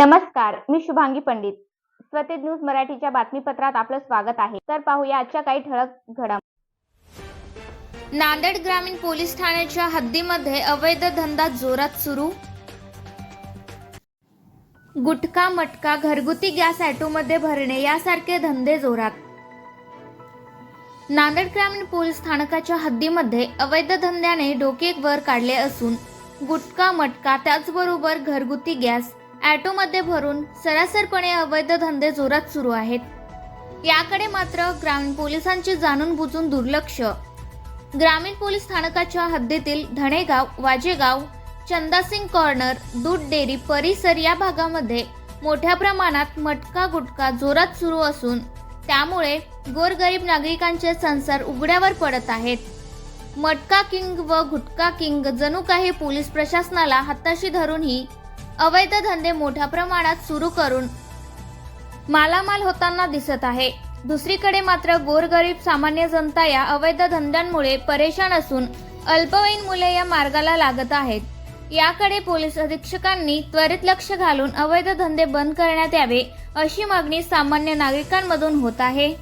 नमस्कार मी शुभांगी पंडित. स्वतेज न्यूज मराठीच्या बातमीपत्रात आपलं स्वागत आहे. तर पाहूया आजच्या काही ठळक घडाम नांदेड ग्रामीण पोलीस ठाण्याच्या हद्दीमध्ये अवैध धंदा जोरात सुरू? गुटखा मटका घरगुती गॅस ॲटोमध्ये भरणे यासारखे धंदे जोरात. नांदेड ग्रामीण पोलीस स्थानकाच्या हद्दीमध्ये अवैध धंद्याने डोके वर काढले असून गुटखा मटका त्याचबरोबर घरगुती गॅस ॲटोमध्ये भरून सरासरपणे अवैध धंदे जोरात सुरू आहेत. याकडे मात्र ग्रामीण पोलिसांचे जाणून बुजून दुर्लक्ष. ग्रामीण पोलीस स्थानकाच्या हद्दीतील धणेगाव वाजेगाव चंदासिंग कॉर्नर दूध डेअरी परिसर या भागामध्ये मोठ्या प्रमाणात मटका गुटका जोरात सुरू असून त्यामुळे गोरगरीब नागरिकांचे संसार उघड्यावर पडत आहेत. मटका किंग व गुटका किंग जणू काही पोलीस प्रशासनाला हाताशी धरूनही अवैध धंदे मोठ्या प्रमाणात सुरू करून मालामाल होताना दिसत आहे. दुसरीकडे मात्र गोरगरीब सामान्य जनता या अवैध धंद्यांमुळे परेशान असून अल्पवयीन मुले या मार्गाला लागत आहेत. याकडे पोलीस अधीक्षकांनी त्वरित लक्ष घालून अवैध धंदे बंद करण्यात यावे अशी मागणी सामान्य नागरिकांमधून होत आहे.